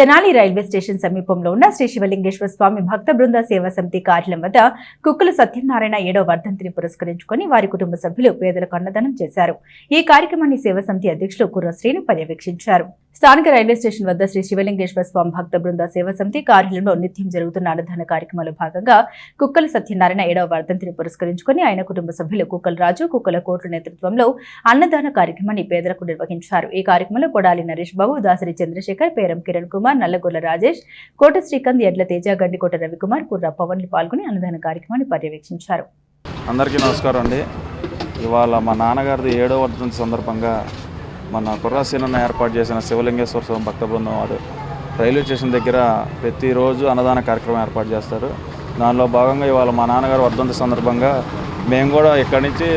Tenali railway station సమీపంలో ఉన్న శ్రీ శివలింగేశ్వర స్వామి భక్త బృంద సేవా సమితి కార్యాలయం వద్ద కుక్కుల సత్యనారాయణ ఏడో వర్ధంతిని పురస్కరించుకొని వారి కుటుంబ సభ్యులు పేదలకు అన్నదానం చేశారు. ఈ కార్యక్రమాన్ని సేవా సమితి అధ్యక్షులు కుర్ర శ్రీను పర్యవేక్షించారు. స్థానిక రైల్వే స్టేషన్ వద్ద శ్రీ శివలింగేశ్వర స్వామి భక్త బృంద సేవా సమితి కార్యాలయంలో నిత్యం జరుగుతున్న అన్నదాన కార్యక్రమంలో భాగంగా కుక్కల సత్యనారాయణ ఏడవ వర్ధంతిని పురస్కరించుకొని ఆయన కుటుంబ సభ్యులు కుక్కల రాజు కుక్కల కోట్ల నేతృత్వంలో అన్నదాన కార్యక్రమాన్ని పేదలకు నిర్వహించారు. ఈ కార్యక్రమంలో కొడాలి నరేష్ బాబు దాసరి చంద్రశేఖర్ పేరం కిరణ్ కుమార్ నల్లగొల్ల రాజేష్ కోట శ్రీకాంత్ ఎడ్ల తేజ గండికోట రవికుమార్ కుర్ర పవన్లు పాల్గొని అన్నదాన కార్యక్రమాన్ని పర్యవేక్షించారు. అందరికీ నమస్కారం అండి. ఇవాళ మా నాన్నగారిది ఏడవ వర్ధంతి సందర్భంగా మన కుర్రాసీనన్న ఏర్పాటు చేసిన శివలింగేశ్వర స్వామి భక్త బృందం వారు రైల్వే స్టేషన్ దగ్గర ప్రతిరోజు అన్నదాన కార్యక్రమం ఏర్పాటు చేస్తారు. దానిలో భాగంగా ఇవాళ మా నాన్నగారు వర్ధంతి సందర్భంగా మేము కూడా ఇక్కడి నుంచి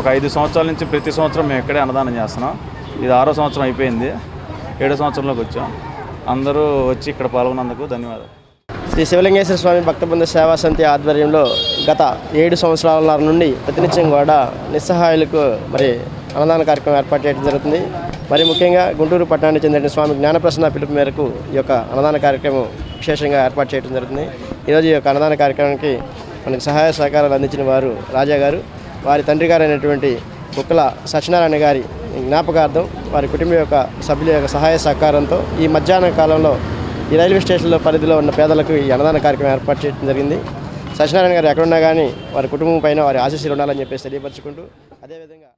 ఒక ఐదు సంవత్సరాల నుంచి ప్రతి సంవత్సరం మేము ఇక్కడే అన్నదానం చేస్తున్నాం. ఇది ఆరో సంవత్సరం అయిపోయింది. ఏడో సంవత్సరంలోకి వచ్చాం. అందరూ వచ్చి ఇక్కడ పాల్గొన్నందుకు ధన్యవాదాలు. శ్రీ శివలింగేశ్వర స్వామి భక్తబృంద సేవా సమితి ఆధ్వర్యంలో గత ఏడు సంవత్సరాల నుండి ప్రతినిత్యం కూడా నిస్సహాయులకు మరి అన్నదాన కార్యక్రమం ఏర్పాటు చేయడం జరుగుతుంది. మరి ముఖ్యంగా గుంటూరు పట్టణానికి చెందిన స్వామి జ్ఞానప్రసన్న పిలుపు మేరకు ఈ యొక్క అన్నదాన కార్యక్రమం విశేషంగా ఏర్పాటు చేయడం జరుగుతుంది. ఈరోజు ఈ యొక్క అన్నదాన కార్యక్రమానికి మనకు సహాయ సహకారాలు అందించిన వారు రాజా గారు వారి తండ్రి గారు అయినటువంటి కుక్కల సత్యనారాయణ గారి జ్ఞాపకార్థం వారి కుటుంబం యొక్క సభ్యుల యొక్క సహాయ సహకారంతో ఈ మధ్యాహ్న కాలంలో ఈ రైల్వే స్టేషన్లో పరిధిలో ఉన్న పేదలకు ఈ అన్నదాన కార్యక్రమం ఏర్పాటు చేయడం జరిగింది. సత్యనారాయణ గారు ఎక్కడున్నా కానీ వారి కుటుంబం పైన వారి ఆశీస్సులు ఉండాలని చెప్పేసి తెలియపరచుకుంటూ అదేవిధంగా